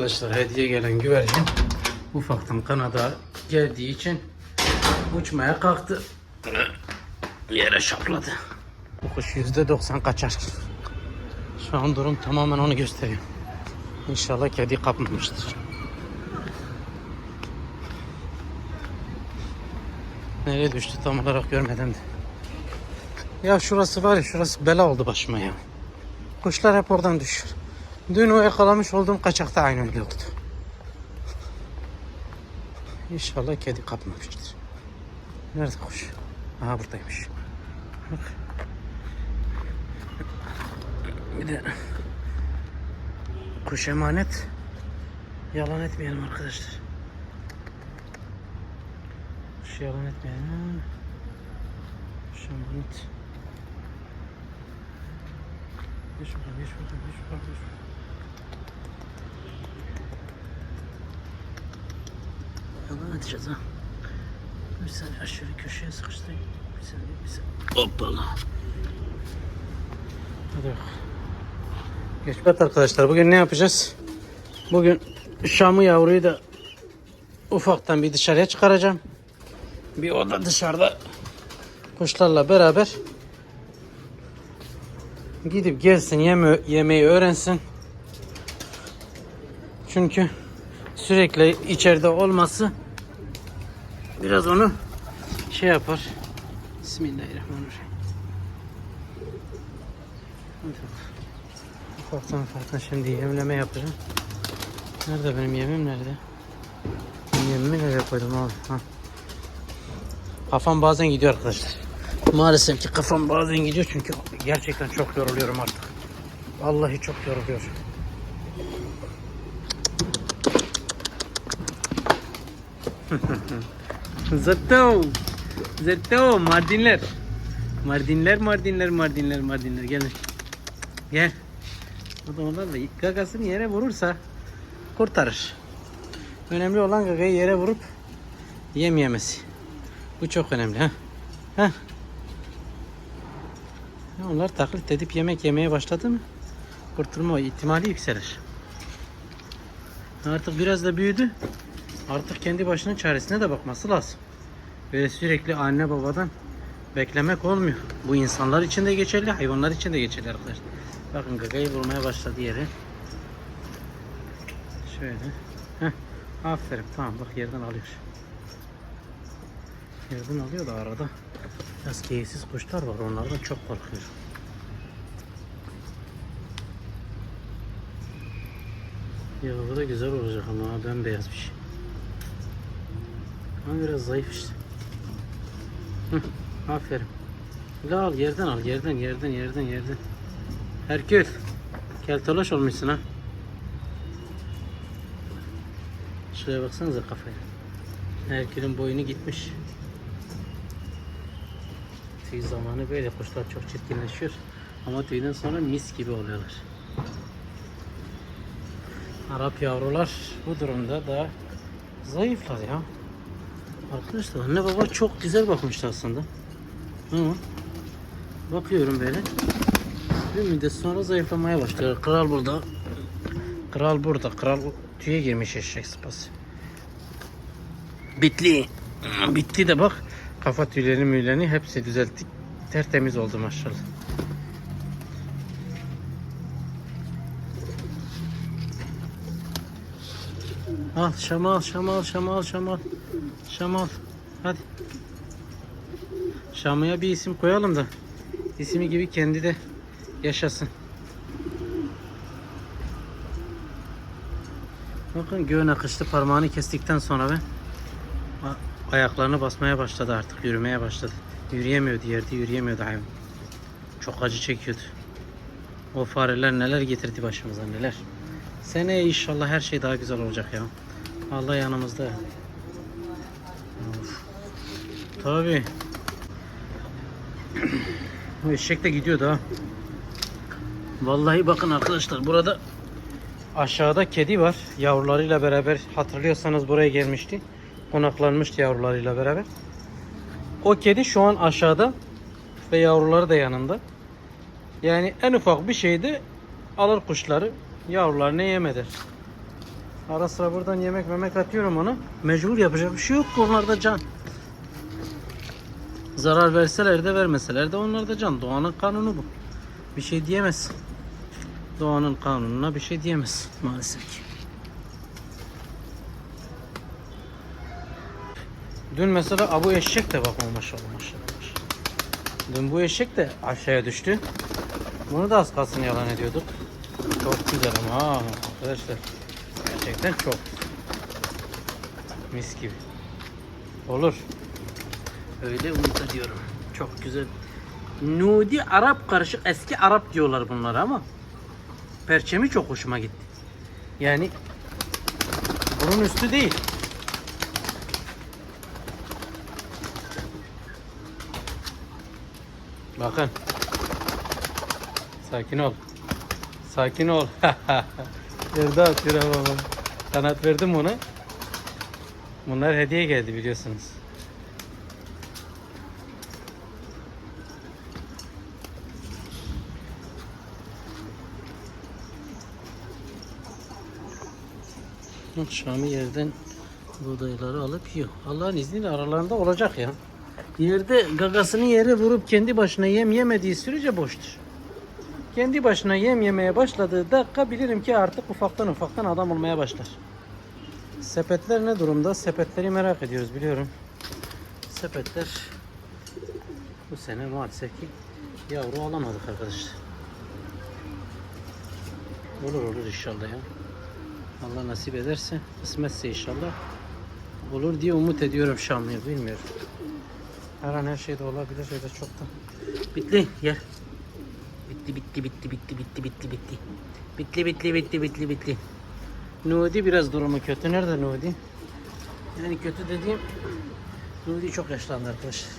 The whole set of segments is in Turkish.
Arkadaşlar hediye gelen güvercin ufaktan kanada geldiği için uçmaya kalktı. Yere şapladı. Kuş %90 kaçar. Şu an durum tamamen onu gösteriyor. İnşallah kedi kapmamıştır. Nereye düştü tam olarak görmedim de. Ya şurası var ya şurası bela oldu başıma ya. Kuşlar hep oradan düşüyor. Dün o yakalamış olduğum kaçakta aynı öyle oldu. İnşallah kedi kapmamıştır. Nerede kuş? Aha buradaymış. Bak. Bir de kuş emanet. Yalan etmeyelim arkadaşlar. Kuş yalan etmeyelim. Kuş emanet. Geç bakalım, geç bakalım, geç bakalım, geç bakalım. Yalan edeceğiz ha. Bir saniye şöyle köşeye sıkıştırayım. Bir saniye, bir saniye. Hoppala. Hadi bak. Geç. Evet arkadaşlar bugün ne yapacağız? Bugün Şam'ı yavruyu da ufaktan bir dışarıya çıkaracağım. Bir oda dışarıda kuşlarla beraber gidip gelsin yeme yemeği öğrensin. Çünkü sürekli içeride olması biraz onu şey yapar. Bismillahirrahmanirrahim. Ufaktan ufaktan şimdi yemleme yapacağım. Nerede benim yemim nerede? Yemimi nereye koydum abi? Ha. Kafam bazen gidiyor arkadaşlar. Maalesef ki kafam bazen gidiyor çünkü gerçekten çok yoruluyorum artık. Vallahi çok yoruluyorum. Zato. Zato. Mardinler. Mardinler, Mardinler, Mardinler, Mardinler. Gelin. Gel. O da onlar da gagasını yere vurursa kurtarır. Önemli olan gagayı yere vurup yem yemesi. Bu çok önemli ha. Ha. Onlar taklit edip yemek yemeye başladı mı kurtulma ihtimali yükselir. Artık biraz da büyüdü. Artık kendi başının çaresine de bakması lazım. Böyle sürekli anne babadan beklemek olmuyor. Bu insanlar için de geçerli, hayvanlar için de geçerli arkadaşlar. Bakın gagayı vurmaya başladı yere. Şöyle. Heh. Aferin. Tamam bak yerden alıyor. Yerden alıyor da arada biraz keyifsiz kuşlar var. Onlardan çok korkuyorum. Ya bu da güzel olacak ama bembeyaz bir şey. Ama biraz zayıf işte. Hı, aferin. La al yerden al yerden yerden yerden yerden. Herkül. Keltalaş olmuşsun ha. Şuraya baksanıza kafaya. Herkül'ün boyunu gitmiş. Tüy zamanı böyle kuşlar çok çirkinleşiyor. Ama tüyden sonra mis gibi oluyorlar. Arap yavrular bu durumda da zayıflar ya. Arkadaşlar anne baba çok güzel bakmıştı aslında. Ama bakıyorum böyle. Bir müddet sonra zayıflamaya başlıyor. Kral burada. Kral burada. Kral tüye girmiş eşek sıpası. Bitli. Bitti de bak. Kafa tüylerini müylerini hepsi düzelttik. Tertemiz oldu maşallah. Al şamal şamal şamal şamal. Şamal. Hadi. Şamı'ya bir isim koyalım da ismi gibi kendi de yaşasın. Bakın göğün akışlı parmağını kestikten sonra a- ayaklarını basmaya başladı artık yürümeye başladı. Yürüyemiyordu yerde yürüyemiyordu hayvan. Çok acı çekiyordu. O fareler neler getirdi başımıza neler. Seneye inşallah her şey daha güzel olacak ya. Allah yanımızda. Of. Tabii. O eşek de gidiyordu ha. Vallahi bakın arkadaşlar burada aşağıda kedi var. Yavrularıyla beraber hatırlıyorsanız buraya gelmişti. Konaklanmıştı yavrularıyla beraber. O kedi şu an aşağıda ve yavruları da yanında. Yani en ufak bir şeyde alır kuşları yavrularını yem eder. Ara sıra buradan yemek memek atıyorum ona. Mecbur yapacak bir şey yok. Onlar da can. Zarar verseler de vermeseler de onlar da can. Doğanın kanunu bu. Bir şey diyemez. Doğanın kanununa bir şey diyemez maalesef ki. Dün mesela Abu eşek de bakma maşallah maşallah. Dün bu eşek de aşağıya düştü. Bunu da az kalsın yalan ediyorduk. Çok güzel ama arkadaşlar. Gerçekten çok. Mis gibi. Olur. Öyle umut ediyorum. Çok güzel. Nudi Arap karışık eski Arap diyorlar bunlara ama perçemi çok hoşuma gitti. Yani bunun üstü değil. Bakın. Sakin ol. Sakin ol. Atıyor baba. Kanat verdim ona. Bunlar hediye geldi biliyorsunuz. Şam'ı yerden buğdayları alıp yiyor. Allah'ın izniyle aralarında olacak ya. Yerde gagasını yere vurup kendi başına yem yemediği sürece boştur. Kendi başına yem yemeye başladığı dakika bilirim ki artık ufaktan ufaktan adam olmaya başlar. Sepetler ne durumda? Sepetleri merak ediyoruz biliyorum. Sepetler bu sene maalesef ki yavru alamadık arkadaşlar. Olur olur inşallah ya. Allah nasip ederse, kısmetse inşallah olur diye umut ediyorum Şamlı'ya bilmiyorum. Her an her şey de olabilir ya da çok da. Bitti gel. Bitti bitti bitti bitti bitti bitti bitti. Bitti bitti bitti bitti bitti. Nudi biraz durumu kötü. Nerede Nudi? Yani kötü dediğim Nudi çok yaşlandı arkadaşlar.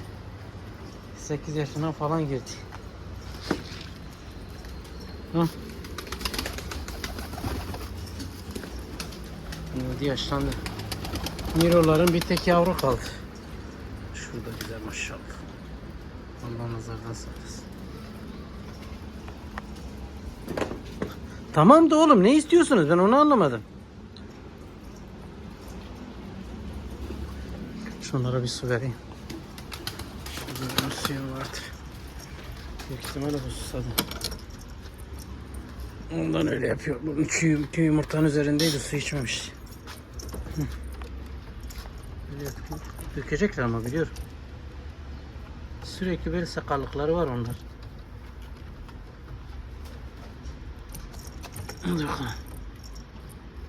8 yaşına falan girdi. Hı. Nudi yaşlandı. Miroların bir tek yavru kaldı. Şurada güzel maşallah. Allah nazardan saklasın. Tamam da oğlum ne istiyorsunuz ben onu anlamadım. Şunlara bir su vereyim. Şurada bir suyum vardır. Büyük ihtimalle bu susadı. Ondan öyle yapıyor. Bu iki, iki yumurtanın üzerindeydi su içmemiş. Dökecekler ama biliyorum. Sürekli böyle sakallıkları var onlar. Hadi bakalım.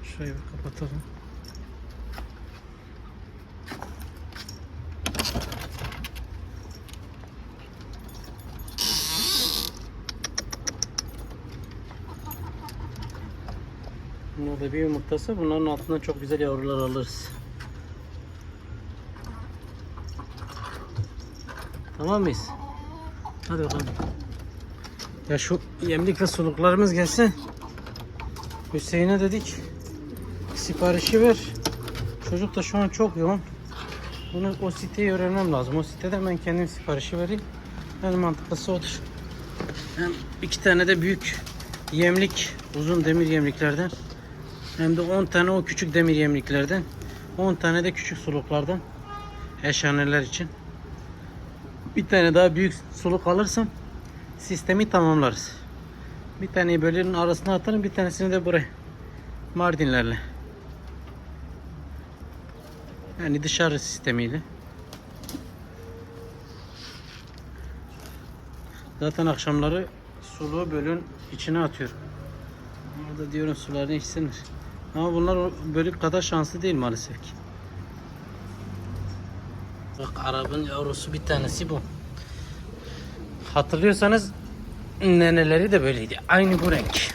Şurayı bir kapatalım. Bunlar da bir yumurtası. Bunların altından çok güzel yavrular alırız. Tamam mıyız? Hadi bakalım. Ya şu yemlik ve suluklarımız gelsin. Hüseyin'e dedik. Siparişi ver. Çocuk da şu an çok yoğun. Bunu o siteyi öğrenmem lazım. O sitede ben kendim siparişi vereyim. En mantıklısı odur. Hem iki tane de büyük yemlik, uzun demir yemliklerden. Hem de 10 tane o küçük demir yemliklerden. 10 tane de küçük suluklardan. Eşhaneler için. Bir tane daha büyük suluk alırsam sistemi tamamlarız. Bir taneyi bölünün arasına atarım, bir tanesini de buraya. Mardinlerle. Yani dışarı sistemiyle. Zaten akşamları suluğu bölün içine atıyorum. Orada diyorum sularını içsinler. Ama bunlar bölük kadar şanslı değil maalesef ki. Bak Arap'ın yavrusu bir tanesi bu. Hatırlıyorsanız neneleri de böyleydi. Aynı bu renk.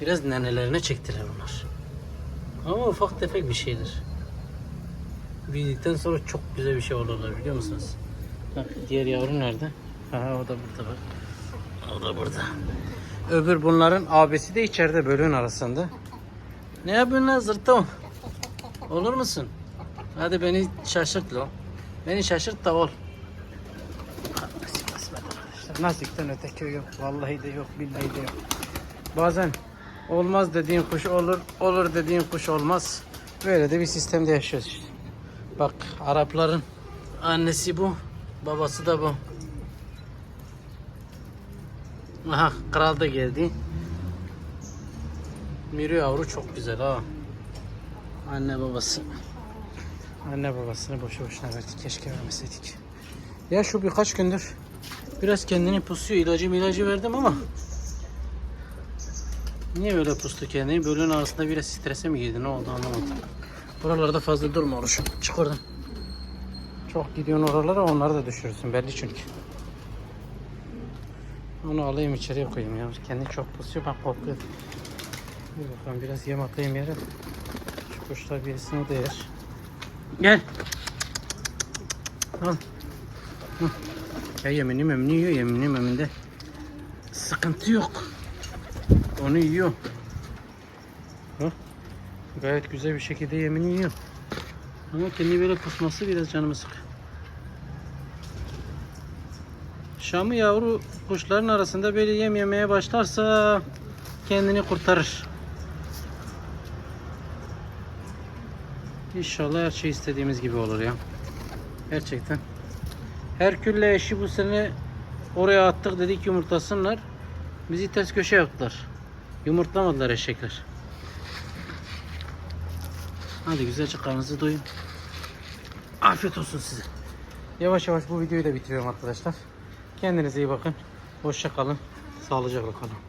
Biraz nenelerine çektiler bunlar. Ama ufak tefek bir şeydir. Büyüdükten sonra çok güzel bir şey olurlar biliyor musunuz? Bak diğer yavru nerede? Ha o da burada bak. O da burada. Öbür bunların abisi de içeride bölüğün arasında. Ne yapıyorsun lan zırtım? Olur musun? Hadi beni şaşırt lo. Beni şaşırt da ol. Nasipten öteki yok. Vallahi de yok. Billahi de yok. Bazen Olmaz dediğin kuş olur, olur dediğin kuş olmaz. Böyle de bir sistemde yaşıyoruz işte. Bak Arapların annesi bu, babası da bu. Aha kral da geldi. Miri yavru çok güzel ha. Anne babası. Anne babasını boşu boşuna verdik. Keşke vermeseydik. Ya şu birkaç gündür biraz kendini pusuyor. İlacı ilacı verdim ama Niye böyle pustu kendini? Bölüğün arasında biraz strese mi girdi? Ne oldu anlamadım. Buralarda fazla durma oruç. Çık oradan. Çok gidiyorsun oralara onları da düşürürsün belli çünkü. Onu alayım içeriye koyayım ya. Kendi çok pusuyor ben korkuyorum. Bir bakalım biraz yem atayım yere. Şu kuşlar birisini de yer. Gel. Al. Hı. Ya yemini memini yiyor yemini meminde. Sıkıntı yok. Onu yiyor. Hı? Gayet güzel bir şekilde yemini yiyor. Ama kendi böyle kusması biraz canımı sık. Şamı yavru kuşların arasında böyle yem yemeye başlarsa kendini kurtarır. İnşallah her şey istediğimiz gibi olur ya. Gerçekten. Herkül'le eşi bu sene oraya attık dedik yumurtlasınlar. Bizi ters köşe yaptılar. Yumurtlamadılar eşekler. Hadi güzelce karnınızı doyun. Afiyet olsun size. Yavaş yavaş bu videoyu da bitiriyorum arkadaşlar. Kendinize iyi bakın. Hoşça kalın. Sağlıcakla kalın.